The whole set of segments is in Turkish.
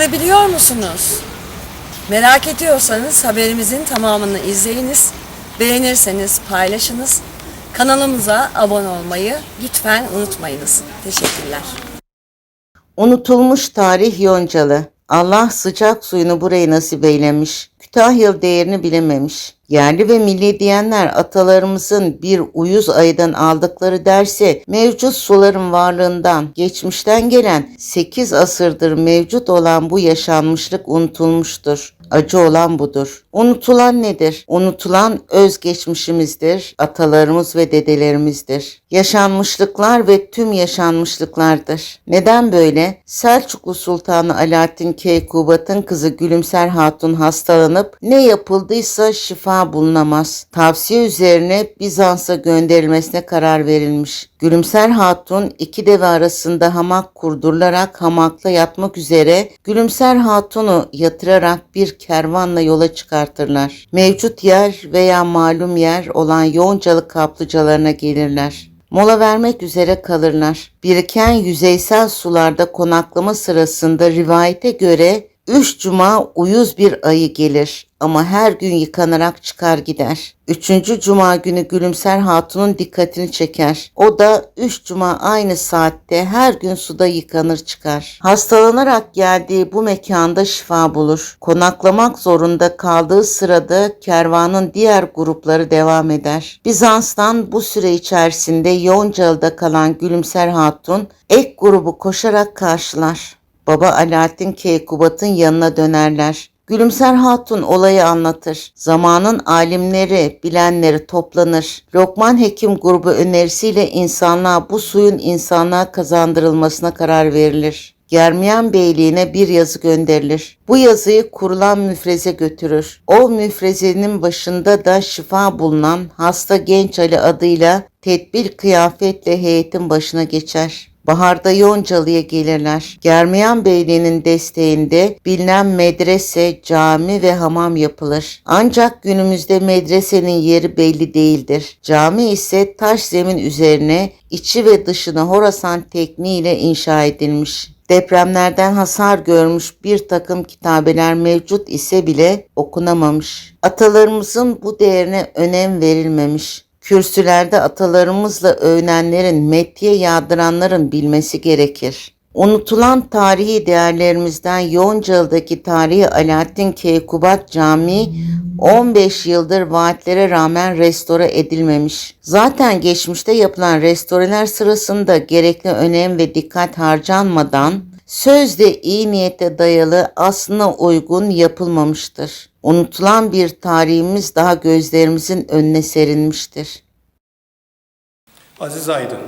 Bunları biliyor musunuz? Merak ediyorsanız haberimizin tamamını izleyiniz. Beğenirseniz paylaşınız. Kanalımıza abone olmayı lütfen unutmayınız. Teşekkürler. Unutulmuş tarih Yoncalı. Allah sıcak suyunu buraya nasip eylemiş. Kütahyalı değerini bilememiş. Yerli ve milli diyenler atalarımızın bir uyuz ayıdan aldıkları dersi mevcut suların varlığından, geçmişten gelen 8 asırdır mevcut olan bu yaşanmışlık unutulmuştur. Acı olan budur. Unutulan nedir? Unutulan özgeçmişimizdir, atalarımız ve dedelerimizdir. Yaşanmışlıklar ve tüm yaşanmışlıklardır. Neden böyle? Selçuklu Sultanı Alaaddin Keykubat'ın kızı Gülümser Hatun hastalanıp ne yapıldıysa şifa bulunamaz. Tavsiye üzerine Bizans'a gönderilmesine karar verilmiş. Gülümser Hatun iki deve arasında hamak kurdurularak hamakla yatmak üzere Gülümser Hatun'u yatırarak bir kervanla yola çıkartırlar. Mevcut yer veya malum yer olan Yoncalı kaplıcalarına gelirler. Mola vermek üzere kalırlar. Biriken yüzeysel sularda konaklama sırasında rivayete göre üç cuma uyuz bir ayı gelir ama her gün yıkanarak çıkar gider. Üçüncü cuma günü Gülümser Hatun'un dikkatini çeker. O da üç cuma aynı saatte her gün suda yıkanır çıkar. Hastalanarak geldiği bu mekanda şifa bulur. Konaklamak zorunda kaldığı sırada kervanın diğer grupları devam eder. Bizans'tan bu süre içerisinde Yoncalı'da kalan Gülümser Hatun ek grubu koşarak karşılar. Baba Alaaddin Keykubat'ın yanına dönerler. Gülümser Hatun olayı anlatır. Zamanın alimleri, bilenleri toplanır. Lokman Hekim grubu önerisiyle insanlığa bu suyun insanlığa kazandırılmasına karar verilir. Germiyan Beyliğine bir yazı gönderilir. Bu yazıyı kurulan müfreze götürür. O müfrezenin başında da şifa bulunan hasta genç Ali adıyla tedbir kıyafetle heyetin başına geçer. Baharda Yoncalı'ya gelirler. Germiyan Beyliği'nin desteğinde bilinen medrese, cami ve hamam yapılır. Ancak günümüzde medresenin yeri belli değildir. Cami ise taş zemin üzerine içi ve dışına Horasan tekniğiyle inşa edilmiş. Depremlerden hasar görmüş bir takım kitabeler mevcut ise bile okunamamış. Atalarımızın bu değerine önem verilmemiş. Kürsülerde atalarımızla övünenlerin, metye yağdıranların bilmesi gerekir. Unutulan tarihi değerlerimizden Yoncalı'daki tarihi Alaaddin Keykubat Camii 15 yıldır vaatlere rağmen restore edilmemiş. Zaten geçmişte yapılan restoreler sırasında gerekli önem ve dikkat harcanmadan sözde iyi niyete dayalı aslına uygun yapılmamıştır. Unutulan bir tarihimiz daha gözlerimizin önüne serilmiştir. Aziz Aydın,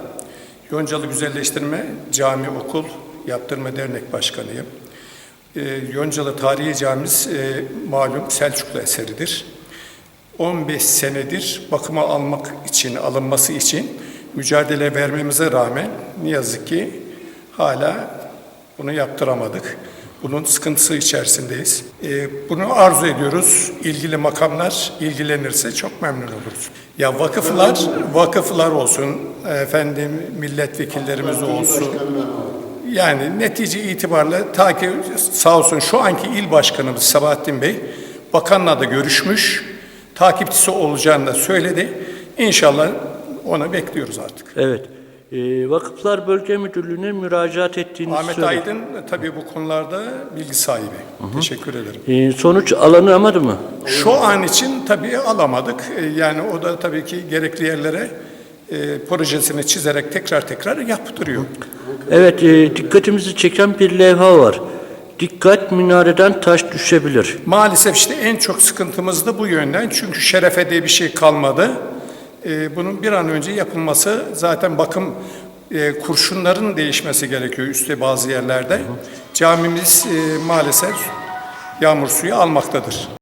Yoncalı Güzelleştirme Cami Okul Yaptırma Dernek Başkanıyım. Ee, Yoncalı Tarihi Camimiz e, malum Selçuklu eseridir. 15 senedir bakıma almak için, alınması için mücadele vermemize rağmen ne yazık ki hala bunu yaptıramadık. Bunun sıkıntısı içerisindeyiz. Ee, bunu arzu ediyoruz. İlgili makamlar ilgilenirse çok memnun oluruz. Ya vakıflar, vakıflar olsun, efendim milletvekillerimiz olsun. Yani netice itibariyle ta ki sağ olsun şu anki il başkanımız Sabahattin Bey bakanla da görüşmüş. Takipçisi olacağını da söyledi. İnşallah ona bekliyoruz artık. Evet. Ee, Vakıflar Bölge Müdürlüğü'ne müracaat ettiğinizi Ahmet söyledi. Aydın e, tabii bu konularda bilgi sahibi. Teşekkür ederim. Ee, sonuç alanamadı mı? Şu an için tabii alamadık. E, Yani o da tabii ki gerekli yerlere e, projesini çizerek tekrar tekrar yaptırıyor. Evet, e, dikkatimizi çeken bir levha var. Dikkat minareden taş düşebilir. Maalesef işte en çok sıkıntımız da bu yönden. Çünkü şerefe diye bir şey kalmadı. E, bunun bir an önce yapılması zaten bakım e, kurşunların değişmesi gerekiyor üstte bazı yerlerde. Camimiz e, maalesef yağmur suyu almaktadır.